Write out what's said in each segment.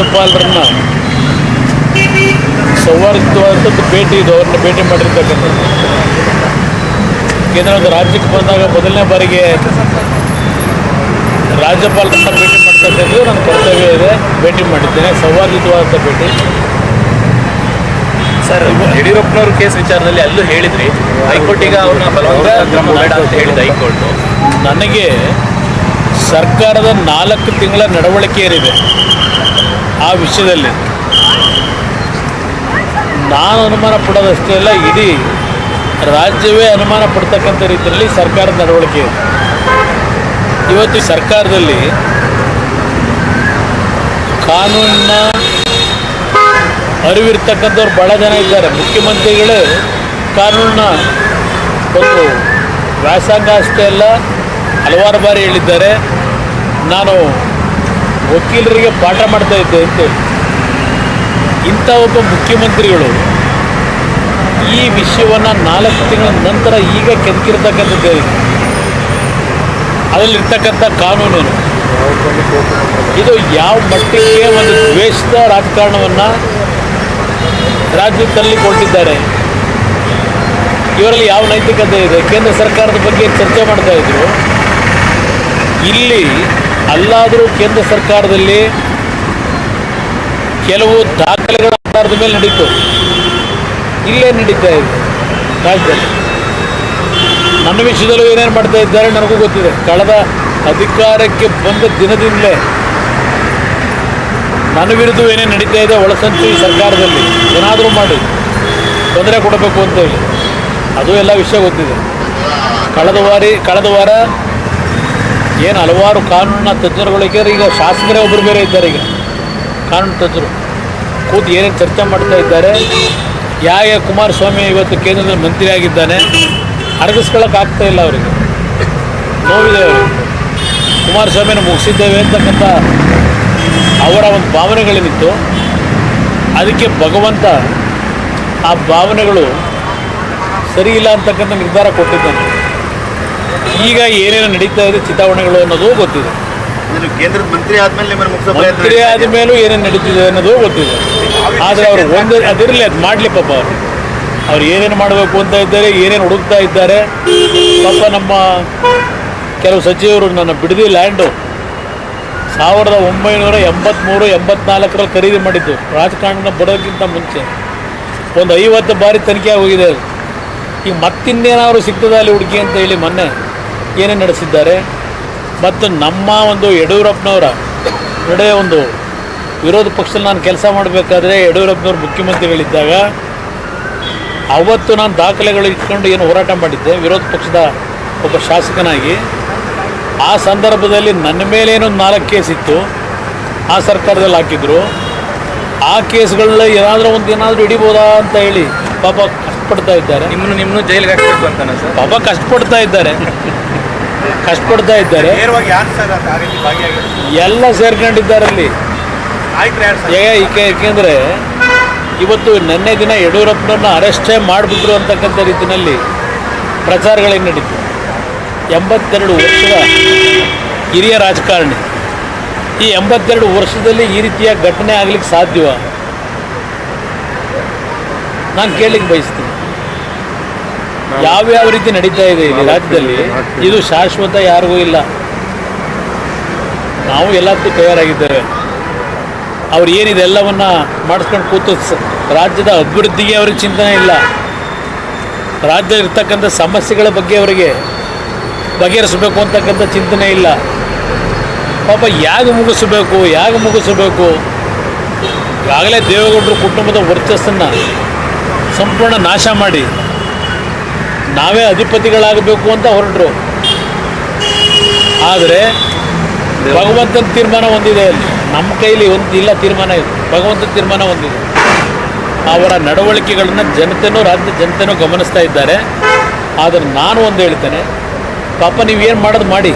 ರಾಜ್ಯಪಾಲರನ್ನ ಸೌಹಾರ್ದವಾದಂಥದ್ದು ಭೇಟಿ ಇದು ಅವ್ರನ್ನ ಭೇಟಿ ಮಾಡಿರ್ತಕ್ಕಂಥದ್ದು. ಕೇಂದ್ರದ ರಾಜ್ಯಕ್ಕೆ ಬಂದಾಗ ಮೊದಲನೇ ಬಾರಿಗೆ ರಾಜ್ಯಪಾಲರನ್ನ ಭೇಟಿ ಮಾಡ್ತಕ್ಕಂಥದ್ದು ನನ್ನ ಕರ್ತವ್ಯ ಇದೆ. ಭೇಟಿ ಮಾಡಿದ್ದೇನೆ. ಸೌಹಾರ್ದಯುತವಾದಂಥ ಭೇಟಿ. ಸರ್ ಯಡಿಯೂರಪ್ಪನವ್ರ ಕೇಸ್ ವಿಚಾರದಲ್ಲಿ ಅಲ್ಲೂ ಹೇಳಿದ್ರಿ. ಹೈಕೋರ್ಟ್ ಈಗ ಅವ್ರನ್ನ ಬಲವಂತ ಕ್ರಮ ಬೇಡ ಅಂತ ಹೇಳಿದ ಹೈಕೋರ್ಟ್. ನನಗೆ ಸರ್ಕಾರದ ನಾಲ್ಕು ತಿಂಗಳ ನಡವಳಿಕೆ ಏನಿದೆ? ಆ ವಿಷಯದಲ್ಲಿ ನಾನು ಅನುಮಾನ ಪಡೋದಷ್ಟೇ ಅಲ್ಲ, ಇಡೀ ರಾಜ್ಯವೇ ಅನುಮಾನ ಪಡ್ತಕ್ಕಂಥ ರೀತಿಯಲ್ಲಿ ಸರ್ಕಾರದ ನಡವಳಿಕೆ ಇವತ್ತು ಸರ್ಕಾರದಲ್ಲಿ ಕಾನೂನಿನ ಅರಿವಿರ್ತಕ್ಕಂಥವ್ರು ಭಾಳ ಜನ ಇದ್ದಾರೆ. ಮುಖ್ಯಮಂತ್ರಿಗಳು ಕಾನೂನಿನ ಒಂದು ವ್ಯಾಸಂಗ ಅಷ್ಟೇ ಅಲ್ಲ, ಹಲವಾರು ಬಾರಿ ಹೇಳಿದ್ದಾರೆ. ನಾನು ವಕೀಲರಿಗೆ ಪಾಠ ಮಾಡ್ತಾ ಇದ್ದೆ ಅಂತೇಳಿ. ಇಂಥ ಒಬ್ಬ ಮುಖ್ಯಮಂತ್ರಿಗಳು ಈ ವಿಷಯವನ್ನು ನಾಲ್ಕು ತಿಂಗಳ ನಂತರ ಈಗ ಕೆದಕಿರ್ತಕ್ಕಂಥದ್ದು ಅದರಲ್ಲಿರ್ತಕ್ಕಂಥ ಕಾನೂನು ಇದು ಯಾವ ಮಟ್ಟಿಗೆ ಒಂದು ದ್ವೇಷದ ರಾಜಕಾರಣವನ್ನು ರಾಜ್ಯದಲ್ಲಿ ಕೊಟ್ಟಿದ್ದಾರೆ ಇವರಲ್ಲಿ ಯಾವ ನೈತಿಕತೆ ಇದೆ? ಕೇಂದ್ರ ಸರ್ಕಾರದ ಬಗ್ಗೆ ಚರ್ಚೆ ಮಾಡ್ತಾ ಇದ್ರು? ಇಲ್ಲಿ ಅಲ್ಲಾದರೂ ಕೇಂದ್ರ ಸರ್ಕಾರದಲ್ಲಿ ಕೆಲವು ದಾಖಲೆಗಳ ಆಧಾರದ ಮೇಲೆ ನಡೀತು. ಇಲ್ಲೇ ನಡೀತಾ ಇದೆ. ರಾಜ್ಯದಲ್ಲಿ. ನನ್ನ ವಿಷಯದಲ್ಲೂ ಏನೇನು ಮಾಡ್ತಾ ಇದ್ದಾರೆ ನನಗೂ ಗೊತ್ತಿದೆ. ಕಳೆದ ಅಧಿಕಾರಕ್ಕೆ ಬಂದ ದಿನದಿಂದಲೇ ನನ್ನ ವಿರುದ್ಧ ಏನೇನು ನಡೀತಾ ಇದೆ, ಒಳಸಂಚು ಈ ಸರ್ಕಾರದಲ್ಲಿ. ಏನಾದರೂ ಮಾಡಿ. ತೊಂದರೆ ಕೊಡಬೇಕು ಅಂತ ಹೇಳಿ. ಅದು ಎಲ್ಲ ವಿಷಯ ಗೊತ್ತಿದೆ. ಕಳೆದ ವಾರಿ, ಕಳೆದ ವಾರ ಏನು ಹಲವಾರು ಕಾನೂನಿನ ತಜ್ಞರುಗಳಿಗೆ ಈಗ ಶಾಸಕರೇ ಒಬ್ಬರು ಬೇರೆ ಇದ್ದಾರೆ ಈಗ. ಕಾನೂನು ತಜ್ಞರು. ಕೂತು ಏನೇನು ಚರ್ಚೆ ಮಾಡ್ತಾ ಇದ್ದಾರೆ. ಯಾಕೆ ಕುಮಾರಸ್ವಾಮಿ ಇವತ್ತು ಕೇಂದ್ರದಲ್ಲಿ ಮಂತ್ರಿ ಆಗಿದ್ದಾನೆ ಅಡಗಿಸ್ಕೊಳ್ಳೋಕ್ಕಾಗ್ತಾ ಆಗ್ತಾ ಇಲ್ಲ ಅವರಿಗೆ. ನೋವಿದೆ ಅವರು ಕುಮಾರಸ್ವಾಮಿನ ಮುಗಿಸಿದ್ದೇವೆ ಅಂತಕ್ಕಂಥ ಅವರ ಒಂದು ಭಾವನೆಗಳೇನಿತ್ತು ಅದಕ್ಕೆ ಭಗವಂತ ಆ ಭಾವನೆಗಳು ಸರಿ ಇಲ್ಲ ಅಂತಕ್ಕಂಥ ನಿರ್ಧಾರ ಕೊಟ್ಟಿದ್ದಾನೆ. ಈಗ ಏನೇನು ನಡೀತಾ ಇದೆ ಚಿತಾವಣೆಗಳು ಅನ್ನೋದು ಗೊತ್ತಿದೆ. ಕೇಂದ್ರದ ಮಂತ್ರಿ ಆದ್ಮೇಲೆ ಮಂತ್ರಿ ಆದ ಮೇಲೂ ಏನೇನು ನಡೀತಿದೆ ಅನ್ನೋದು ಗೊತ್ತಿದೆ. ಆದರೆ ಅವರು ಒಂದು ಅದಿರಲಿ ಅದು ಮಾಡಲಿ ಪಾಪ ಅವರು. ಅವ್ರು ಏನೇನು ಮಾಡಬೇಕು ಅಂತ ಇದ್ದಾರೆ ಏನೇನು ಹುಡುಕ್ತಾ ಇದ್ದಾರೆ. ಪಾಪ ನಮ್ಮ ಕೆಲವು ಸಚಿವರು ನನ್ನ ಬಿಡದಿ ಲ್ಯಾಂಡು ಸಾವಿರದ ಒಂಬೈನೂರ ಎಂಬತ್ತ್ಮೂರು ಎಂಬತ್ನಾಲ್ಕರಲ್ಲಿ ಖರೀದಿ ಮಾಡಿದ್ದು. ರಾಜಕಾರಣ ಬರೋದಕ್ಕಿಂತ ಮುಂಚೆ. ಒಂದು ಐವತ್ತು ಬಾರಿ ತನಿಖೆ ಹೋಗಿದೆ ಈಗ ಮತ್ತಿನ್ನೇನಾದ್ರು ಸಿಗ್ತದೆ ಅಲ್ಲಿ ಹುಡುಕಿ ಅಂತ ಹೇಳಿ ಮೊನ್ನೆ? ಏನೇನು ನಡೆಸಿದ್ದಾರೆ. ಮತ್ತು ನಮ್ಮ ಒಂದು ಯಡಿಯೂರಪ್ಪನವರ ನಡೆ ಒಂದು ವಿರೋಧ ಪಕ್ಷದಲ್ಲಿ ನಾನು ಕೆಲಸ ಮಾಡಬೇಕಾದ್ರೆ ಯಡಿಯೂರಪ್ಪನವ್ರು ಮುಖ್ಯಮಂತ್ರಿಗಳಿದ್ದಾಗ ಅವತ್ತು ನಾನು ದಾಖಲೆಗಳು ಇಟ್ಕೊಂಡು ಏನು ಹೋರಾಟ ಮಾಡಿದ್ದೆ ವಿರೋಧ ಪಕ್ಷದ ಒಬ್ಬ ಶಾಸಕನಾಗಿ. ಆ ಸಂದರ್ಭದಲ್ಲಿ ನನ್ನ ಮೇಲೆ ಏನೊಂದು ನಾಲ್ಕು ಕೇಸ್ ಇತ್ತು ಆ ಸರ್ಕಾರದಲ್ಲಿ ಹಾಕಿದ್ರು. ಆ ಕೇಸ್ಗಳನ್ನ ಏನಾದರೂ ಒಂದು ಏನಾದರೂ ಹಿಡಿಬೋದಾ ಅಂತ ಹೇಳಿ ಪಾಪ ಕಷ್ಟಪಡ್ತಾ ಇದ್ದಾರೆ. ನಿಮ್ಮನ್ನು ನಿಮ್ಮನ್ನು ಜೈಲಿಗೆ ಹಾಕಬೇಕು ಅಂತಾನೆ ಸರ್? ಪಾಪ ಕಷ್ಟಪಡ್ತಾ ಇದ್ದಾರೆ. ಕಷ್ಟಪಡ್ತಾ ಇದ್ದಾರೆ. ಎಲ್ಲ ಸೇರ್ಕೊಂಡಿದ್ದಾರೆ ಅಲ್ಲಿ. ಏಕೆಂದರೆ ಇವತ್ತು ನಿನ್ನೆ ದಿನ ಯಡಿಯೂರಪ್ಪನವ್ರನ್ನ ಅರೆಸ್ಟೇ ಮಾಡಿಬಿಟ್ರು ಅಂತಕ್ಕಂಥ ರೀತಿಯಲ್ಲಿ ಪ್ರಚಾರಗಳೇನು ನಡೀತು. ಎಂಬತ್ತೆರಡು ವರ್ಷದ ಹಿರಿಯ ರಾಜಕಾರಣಿ. ಈ ಎಂಬತ್ತೆರಡು ವರ್ಷದಲ್ಲಿ ಈ ರೀತಿಯ ಘಟನೆ ಆಗ್ಲಿಕ್ಕೆ ಸಾಧ್ಯವ? ನಾನು ಕೇಳಲಿಕ್ಕೆ ಬಯಸ್ತೀನಿ. ಯಾವ್ಯಾವ ರೀತಿ ನಡೀತಾ ಇದೆ ಇಲ್ಲಿ ರಾಜ್ಯದಲ್ಲಿ ಇದು ಶಾಶ್ವತ ಯಾರಿಗೂ ಇಲ್ಲ. ನಾವು ಎಲ್ಲದಕ್ಕೂ ತಯಾರಾಗಿದ್ದೇವೆ. ಅವ್ರು ಏನಿದೆ ಎಲ್ಲವನ್ನ ಮಾಡಿಸ್ಕೊಂಡು ಕೂತು ರಾಜ್ಯದ ಅಭಿವೃದ್ಧಿಗೆ ಅವ್ರಿಗೆ ಚಿಂತನೆ ಇಲ್ಲ. ರಾಜ್ಯದಲ್ಲಿ ಇರ್ತಕ್ಕಂಥ ಸಮಸ್ಯೆಗಳ ಬಗ್ಗೆ ಅವರಿಗೆ ಬಗೆಹರಿಸಬೇಕು ಅಂತಕ್ಕಂಥ ಚಿಂತನೆ ಇಲ್ಲ. ಪಾಪ ಯಾಗ ಮುಗಿಸಬೇಕು ಯಾಗ ಮುಗಿಸಬೇಕು? ಈಗಾಗಲೇ ದೇವೇಗೌಡರು ಕುಟುಂಬದ ವರ್ಚಸ್ಸನ್ನು ಸಂಪೂರ್ಣ ನಾಶ ಮಾಡಿ. ನಾವೇ ಅಧಿಪತಿಗಳಾಗಬೇಕು ಅಂತ ಹೊರಟರು. ಆದರೆ ಭಗವಂತನ ತೀರ್ಮಾನ ಹೊಂದಿದೆ ಅಲ್ಲಿ. ನಮ್ಮ ಕೈಲಿ ಒಂದು ಇಲ್ಲ ತೀರ್ಮಾನ ಇದೆ ಭಗವಂತನ ತೀರ್ಮಾನ ಹೊಂದಿದೆ ಅವರ ನಡವಳಿಕೆಗಳನ್ನು ಜನತೆನೂ ರಾಜ್ಯ ಜನತೆನೂ ಗಮನಿಸ್ತಾ ಇದ್ದಾರೆ. ಆದರೆ ನಾನು ಒಂದು ಹೇಳ್ತೇನೆ, ಪಾಪ ನೀವೇನು ಮಾಡೋದು ಮಾಡಿ.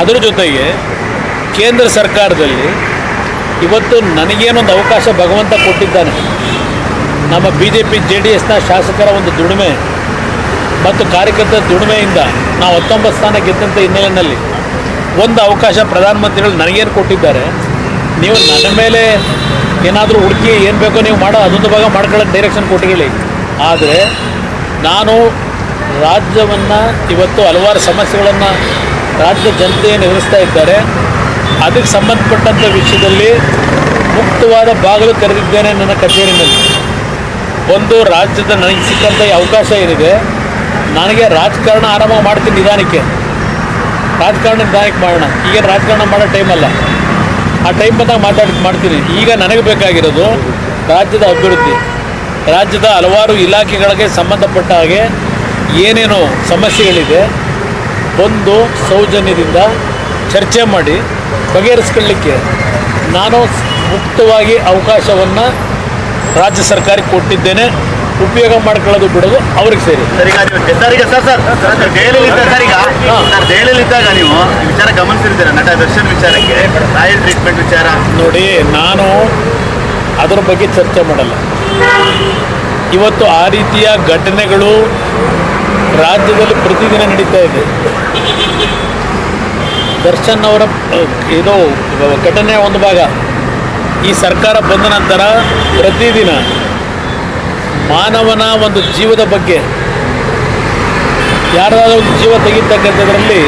ಅದರ ಜೊತೆಗೆ ಕೇಂದ್ರ ಸರ್ಕಾರದಲ್ಲಿ ಇವತ್ತು ನನಗೇನೊಂದು ಅವಕಾಶ ಭಗವಂತ ಕೊಟ್ಟಿದ್ದಾನೆ. ನಮ್ಮ B J P J D ಎಸ್ನ ಶಾಸಕರ ಒಂದು ದುಡಿಮೆ. ಮತ್ತು ಕಾರ್ಯಕರ್ತರ ದುಡಿಮೆಯಿಂದ ನಾವು ಹತ್ತೊಂಬತ್ತು ಸ್ಥಾನ ಗೆದ್ದಂಥ ಹಿನ್ನೆಲೆಯಲ್ಲಿ ಒಂದು ಅವಕಾಶ ಪ್ರಧಾನಮಂತ್ರಿಗಳು ನನಗೇನು ಕೊಟ್ಟಿದ್ದಾರೆ, ನೀವು ನನ್ನ ಮೇಲೆ ಏನಾದರೂ ಹುಡುಕಿ ಏನು ಬೇಕೋ ನೀವು ಮಾಡೋ ಅದೊಂದು ಭಾಗ ಮಾಡ್ಕೊಳ್ಳೋಕೆ ಡೈರೆಕ್ಷನ್ ಕೊಟ್ಟಿಲ್ಲ ಆದರೆ ನಾನು ರಾಜ್ಯವನ್ನು ಇವತ್ತು ಹಲವಾರು ಸಮಸ್ಯೆಗಳನ್ನು ರಾಜ್ಯ ಜನತೆ ಎದುರಿಸ್ತಾ ಇದ್ದಾರೆ. ಅದಕ್ಕೆ ಸಂಬಂಧಪಟ್ಟಂಥ ವಿಷಯದಲ್ಲಿ ಮುಕ್ತವಾದ ಬಾಗಿಲು ತೆರೆದಿದ್ದೇನೆ ನನ್ನ ಕಚೇರಿನಲ್ಲಿ. ಒಂದು ರಾಜ್ಯದ ನನಗೆ ಸಿಕ್ಕಂಥ ಅವಕಾಶ ಏನಿದೆ ನನಗೆ ರಾಜಕಾರಣ ಆರಂಭ ಮಾಡ್ತೀನಿ ನಿಧಾನಕ್ಕೆ. ರಾಜಕಾರಣ ನಿಧಾನಕ್ಕೆ ಮಾಡೋಣ. ಈಗೇನು ರಾಜಕಾರಣ ಮಾಡೋ ಟೈಮ್ ಅಲ್ಲ. ಆ ಟೈಮ್ ಬಂದಾಗ ಮಾತಾಡಿ, ಮಾಡ್ತೀನಿ. ಈಗ ನನಗೆ ಬೇಕಾಗಿರೋದು ರಾಜ್ಯದ ಅಭಿವೃದ್ಧಿ. ರಾಜ್ಯದ ಹಲವಾರು ಇಲಾಖೆಗಳಿಗೆ ಸಂಬಂಧಪಟ್ಟ ಹಾಗೆ ಏನೇನು ಸಮಸ್ಯೆಗಳಿದೆ, ಬಂದು ಸೌಜನ್ಯದಿಂದ ಚರ್ಚೆ ಮಾಡಿ ಬಗೆಹರಿಸ್ಕೊಳ್ಳಿಕ್ಕೆ ನಾನು ಮುಕ್ತವಾಗಿ ಅವಕಾಶವನ್ನು ರಾಜ್ಯ ಸರ್ಕಾರಕ್ಕೆ ಕೊಟ್ಟಿದ್ದೇನೆ. ಉಪಯೋಗ ಮಾಡ್ಕೊಳ್ಳೋದು ಬಿಡೋದು ಅವ್ರಿಗೆ ಸೇರಿ. ಸರಿ ನೀವು ಸರ್ ಈಗ ಸರ್ ಸರ್ ಸರ್ ಸರ್ ಈಗ. ಸರ್ ಜೈಲಲ್ಲಿ ಇದ್ದಾಗ ನೀವು ವಿಚಾರ ಗಮನಿಸಿರ್ತೀರ? ನಟ ದರ್ಶನ್ ವಿಚಾರಕ್ಕೆ ರಾಯಲ್ ಟ್ರೀಟ್ಮೆಂಟ್ ವಿಚಾರ? ನೋಡಿ ನಾನು ಅದರ ಬಗ್ಗೆ ಚರ್ಚೆ ಮಾಡಲ್ಲ. ಇವತ್ತು ಆ ರೀತಿಯ ಘಟನೆಗಳು ರಾಜ್ಯದಲ್ಲಿ ಪ್ರತಿದಿನ ನಡೀತಾ ಇದೆ. ದರ್ಶನ್ ಅವರ ಇದು ಘಟನೆ ಒಂದು ಭಾಗ. ಈ ಸರ್ಕಾರ ಬಂದ ನಂತರ ಪ್ರತಿದಿನ ಮಾನವನ ಒಂದು ಜೀವದ ಬಗ್ಗೆ. ಯಾರಾದರೂ ಒಂದು ಜೀವ ತೆಗಿತಕ್ಕಂಥದ್ರಲ್ಲಿ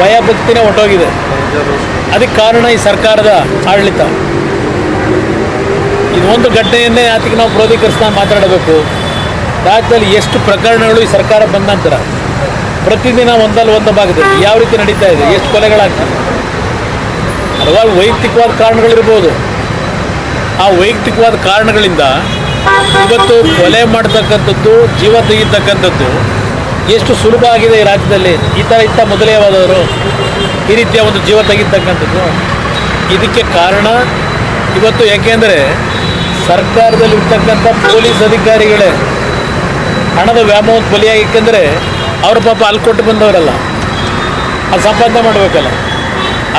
ಭಯಭಕ್ತಿನೇ ಹೊಟ್ಟೋಗಿದೆ ಅದಕ್ಕೆ ಕಾರಣ ಈ ಸರ್ಕಾರದ ಆಡಳಿತ. ಇದೊಂದು ಘಟನೆಯನ್ನೇ ಆತಿಗೆ ನಾವು ಕ್ರೋಧೀಕರಿಸ್ತಾ ಮಾತಾಡಬೇಕು. ರಾಜ್ಯದಲ್ಲಿ ಎಷ್ಟು ಪ್ರಕರಣಗಳು ಈ ಸರ್ಕಾರ ಬಂದ ನಂತರ ಪ್ರತಿದಿನ ಒಂದಲ್ಲ ಒಂದು ಭಾಗದಲ್ಲಿ ಯಾವ ರೀತಿ ನಡೀತಾ ಇದೆ? ಎಷ್ಟು ಕೊಲೆಗಳಾಗ್ತದೆ ಹಲವಾರು ವೈಯಕ್ತಿಕವಾದ ಕಾರಣಗಳಿರ್ಬೋದು. ಆ ವೈಯಕ್ತಿಕವಾದ ಕಾರಣಗಳಿಂದ ಇವತ್ತು ಕೊಲೆ ಮಾಡ್ತಕ್ಕಂಥದ್ದು, ಜೀವ ತೆಗೀತಕ್ಕಂಥದ್ದು ಎಷ್ಟು ಸುಲಭ ಆಗಿದೆ ಈ ರಾಜ್ಯದಲ್ಲಿ? ಈ ಥರ ಇತ್ತ ಮೊದಲೇವಾದವರು ಈ ರೀತಿಯ ಒಂದು ಜೀವ ತೆಗೀತಕ್ಕಂಥದ್ದು. ಇದಕ್ಕೆ ಕಾರಣ ಇವತ್ತು ಯಾಕೆಂದರೆ ಸರ್ಕಾರದಲ್ಲಿರ್ತಕ್ಕಂಥ ಪೊಲೀಸ್ ಅಧಿಕಾರಿಗಳೇ ಹಣದ ವ್ಯಾಮೋಹದ ಬಲಿಯಾಗಿ ಏಕೆಂದರೆ ಅವ್ರ ಪಾಪ ಅಲ್ಲಿ ಕೊಟ್ಟು ಬಂದವರಲ್ಲ. ಅದು ಸಂಪಾದನೆ ಮಾಡಬೇಕಲ್ಲ.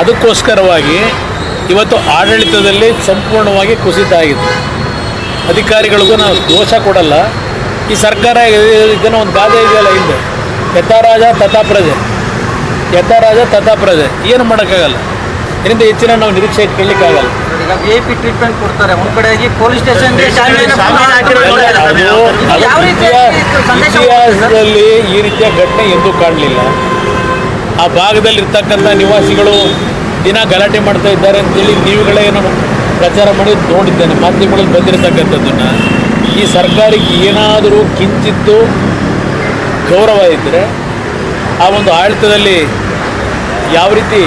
ಅದಕ್ಕೋಸ್ಕರವಾಗಿ ಇವತ್ತು ಆಡಳಿತದಲ್ಲಿ ಸಂಪೂರ್ಣವಾಗಿ ಕುಸಿತ ಆಗಿದೆ. ಅಧಿಕಾರಿಗಳಿಗೂ ನಾವು ದೋಷ ಕೊಡಲ್ಲ. ಈ ಸರ್ಕಾರ ಇದನ್ನು ಒಂದು ಗಾದೆ ಇದೆಯಲ್ಲ ಹಿಂದೆ? ಯಥಾರಾಜ ತಥಾ ಪ್ರಜೆ ಯಥಾರಾಜ ತಥಾ ಪ್ರಜೆ ಏನು ಮಾಡೋಕ್ಕಾಗಲ್ಲ. ಇದರಿಂದ ಹೆಚ್ಚಿನ ನಾವು ನಿರೀಕ್ಷೆ ಇಟ್ಕೊಳ್ಳಿಕ್ಕಾಗಲ್ಲ ಎ ಪಿ ಟ್ರೀಟ್ಮೆಂಟ್ ಕೊಡ್ತಾರೆ. ಒಂದ್ ಕಡೆಗೆ ಪೊಲೀಸ್ ಸ್ಟೇಷನ್ಗೆ ಶಾಮೀಲ್ ಹಾಕಿರೋದು ನೋಡಿದ್ರೆ ಅದು ಅದು ಯಾವ ರೀತಿ ಇತಿಹಾಸ- ಇತಿಹಾಸದಲ್ಲಿ ಈ ರೀತಿಯ ಘಟನೆ ಎಂದೂ ಕಾಣಲಿಲ್ಲ. ಆ ಭಾಗದಲ್ಲಿರ್ತಕ್ಕಂಥ ನಿವಾಸಿಗಳು ದಿನ ಗಲಾಟೆ ಮಾಡ್ತಾ ಇದ್ದಾರೆ ಅಂತೇಳಿ ನೀವುಗಳೇ ಪ್ರಚಾರ ಮಾಡಿ ನೋಡಿದ್ದೇನೆ ಮಾಧ್ಯಮಗಳಲ್ಲಿ ಬಂದಿರತಕ್ಕಂಥದ್ದನ್ನು. ಈ ಸರ್ಕಾರಕ್ಕೆ ಏನಾದರೂ ಕಿಂಚಿತ್ತು ಗೌರವ ಇದ್ದರೆ ಆ ಒಂದು ಆಡಳಿತದಲ್ಲಿ ಯಾವ ರೀತಿ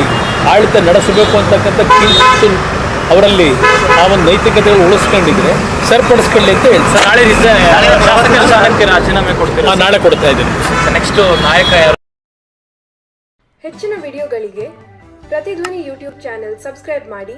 ಆಡಳಿತ ನಡೆಸಬೇಕು ಅಂತಕ್ಕಂಥ ಕಿಂಚಿತ್ತು ಅವರಲ್ಲಿ ಆ ಒಂದು ನೈತಿಕತೆಗಳು ಉಳಿಸ್ಕೊಂಡಿದ್ರೆ ಸರಿಪಡಿಸ್ಕೊಳ್ಳಿ ಅಂತ ಹೇಳಿ. ಸರ್ ನಾಳೆ ಶಾಸಕರ ರಾಜೀನಾಮೆ ಕೊಡ್ತೀರಾ ನಾಳೆ ಕೊಡ್ತಾ ಇದ್ದೀನಿ. ನೆಕ್ಸ್ಟ್ ನಾಯಕ ಯಾರು? ಹೆಚ್ಚಿನ ವಿಡಿಯೋಗಳಿಗೆ ಪ್ರತಿಧ್ವನಿ ಯೂಟ್ಯೂಬ್ ಚಾನೆಲ್ ಸಬ್ಸ್ಕ್ರೈಬ್ ಮಾಡಿ.